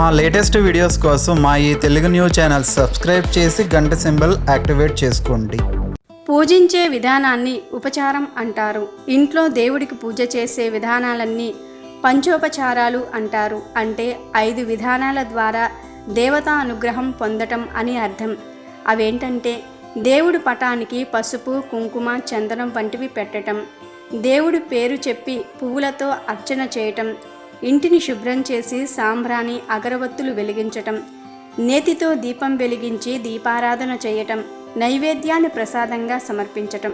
మా latest videos కోసం మా ఈ తెలుగు న్యూస్ ఛానల్ సబ్స్క్రైబ్ చేసి గంట సింబల్ యాక్టివేట్ చేసుకోండి. పూజించే విధానాన్ని ఉపచారం అంటారు. ఇంట్లో దేవుడికి పూజ చేసే విధానాలన్నీ పంచోపచారాలు అంటారు. అంటే ఐదు విధానాల ద్వారా దేవతా అనుగ్రహం పొందటం అని అర్థం. అవేంటంటే దేవుడి పటానికి పసుపు కుంకుమ చందనం వంటివి పెట్టటం. దేవుడి పేరు చెప్పి పువ్వులతో అర్చన చేయటం. ఇంటిని శుభ్రం చేసి సాంబ్రాణి అగరవత్తులు వెలిగించటం నేతితో దీపం వెలిగించి దీపారాధన చేయటం నైవేద్యాన్ని ప్రసాదంగా సమర్పించటం.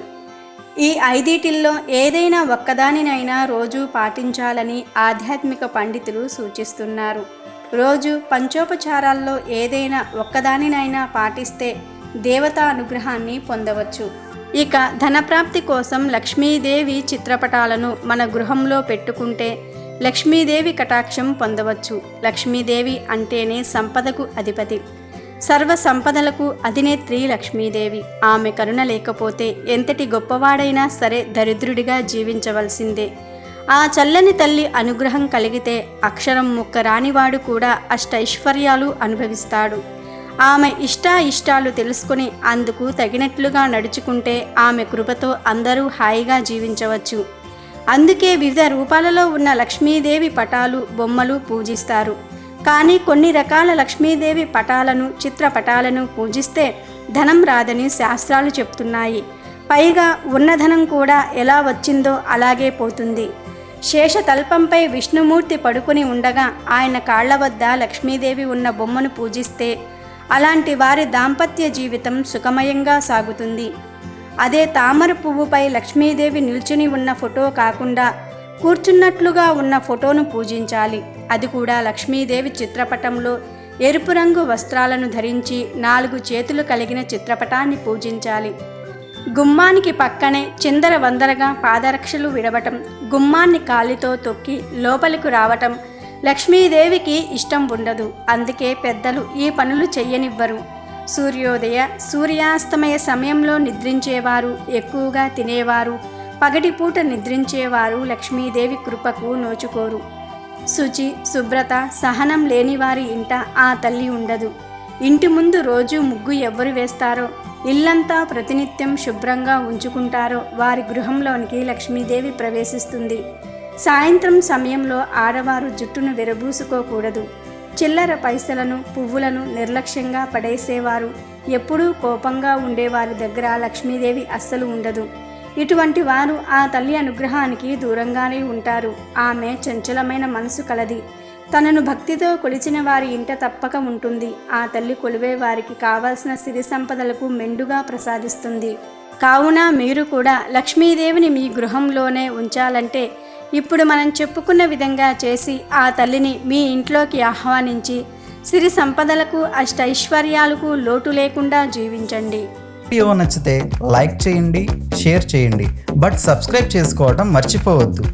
ఈ ఐదిటిల్లో ఏదైనా ఒక్కదానినైనా రోజు పాటించాలని ఆధ్యాత్మిక పండితులు సూచిస్తున్నారు. రోజు పంచోపచారాల్లో ఏదైనా ఒక్కదానినైనా పాటిస్తే దేవతా అనుగ్రహాన్ని పొందవచ్చు. ఇక ధనప్రాప్తి కోసం లక్ష్మీదేవి చిత్రపటాలను మన గృహంలో పెట్టుకుంటే లక్ష్మీదేవి కటాక్షం పొందవచ్చు. లక్ష్మీదేవి అంటేనే సంపదకు అధిపతి. సర్వ సంపదలకు అధినేత్రి లక్ష్మీదేవి. ఆమె కరుణ లేకపోతే ఎంతటి గొప్పవాడైనా సరే దరిద్రుడిగా జీవించవలసిందే. ఆ చల్లని తల్లి అనుగ్రహం కలిగితే అక్షరం ముక్క రానివాడు కూడా అష్టైశ్వర్యాలు అనుభవిస్తాడు. ఆమె ఇష్ట ఇష్టాలు తెలుసుకుని అందుకు తగినట్లుగా నడుచుకుంటే ఆమె కృపతో అందరూ హాయిగా జీవించవచ్చు. అందుకే వివిధ రూపాలలో ఉన్న లక్ష్మీదేవి పటాలు బొమ్మలు పూజిస్తారు. కానీ కొన్ని రకాల లక్ష్మీదేవి పటాలను చిత్రపటాలను పూజిస్తే ధనం రాదని శాస్త్రాలు చెప్తున్నాయి. పైగా ఉన్న ధనం కూడా ఎలా వచ్చిందో అలాగే పోతుంది. శేషతల్పంపై విష్ణుమూర్తి పడుకుని ఉండగా ఆయన కాళ్ళ వద్ద లక్ష్మీదేవి ఉన్న బొమ్మను పూజిస్తే అలాంటి వారి దాంపత్య జీవితం సుఖమయంగా సాగుతుంది. అదే తామర పువ్వుపై లక్ష్మీదేవి నిల్చుని ఉన్న ఫోటో కాకుండా కూర్చున్నట్లుగా ఉన్న ఫోటోను పూజించాలి. అది కూడా లక్ష్మీదేవి చిత్రపటంలో ఎరుపు రంగు వస్త్రాలను ధరించి నాలుగు చేతులు కలిగిన చిత్రపటాన్ని పూజించాలి. గుమ్మానికి పక్కనే చిందర వందరగా పాదరక్షలు విడవటం గుమ్మాన్ని కాలితో తొక్కి లోపలికి రావటం లక్ష్మీదేవికి ఇష్టం ఉండదు. అందుకే పెద్దలు ఈ పనులు చెయ్యనివ్వరు. సూర్యోదయ సూర్యాస్తమయ సమయంలో నిద్రించేవారు ఎక్కువగా తినేవారు పగటిపూట నిద్రించేవారు లక్ష్మీదేవి కృపకు నోచుకోరు. శుచి శుభ్రత సహనం లేని వారి ఇంట ఆ తల్లి ఉండదు. ఇంటి ముందు రోజు ముగ్గు ఎవరు వేస్తారో ఇల్లంతా ప్రతినిత్యం శుభ్రంగా ఉంచుకుంటారో వారి గృహంలోనికి లక్ష్మీదేవి ప్రవేశిస్తుంది. సాయంత్రం సమయంలో ఆడవారు జుట్టును విరబూసుకోకూడదు. చిల్లర పైసలను పువ్వులను నిర్లక్ష్యంగా పడేసేవారు. ఎప్పుడూ కోపంగా ఉండేవారి దగ్గర లక్ష్మీదేవి అస్సలు ఉండదు. ఇటువంటి వారు ఆ తల్లి అనుగ్రహానికి దూరంగానే ఉంటారు. ఆమె చంచలమైన మనసు కలది. తనను భక్తితో కొలిచిన వారి ఇంట తప్పక ఉంటుంది. ఆ తల్లి కొలివే వారికి కావాల్సిన సిరి సంపదలకు మెండుగా ప్రసాదిస్తుంది. కావున మీరు కూడా లక్ష్మీదేవిని మీ గృహంలోనే ఉంచాలంటే ఇప్పుడు మనం చెప్పుకున్న విధంగా చేసి ఆ తల్లిని మీ ఇంట్లోకి ఆహ్వానించి సిరి సంపదలకు అష్టైశ్వర్యాలకు లోటు లేకుండా జీవించండి. వీడియో నచ్చితే లైక్ చేయండి షేర్ చేయండి. బట్ సబ్స్క్రైబ్ చేసుకోవడం మర్చిపోవద్దు.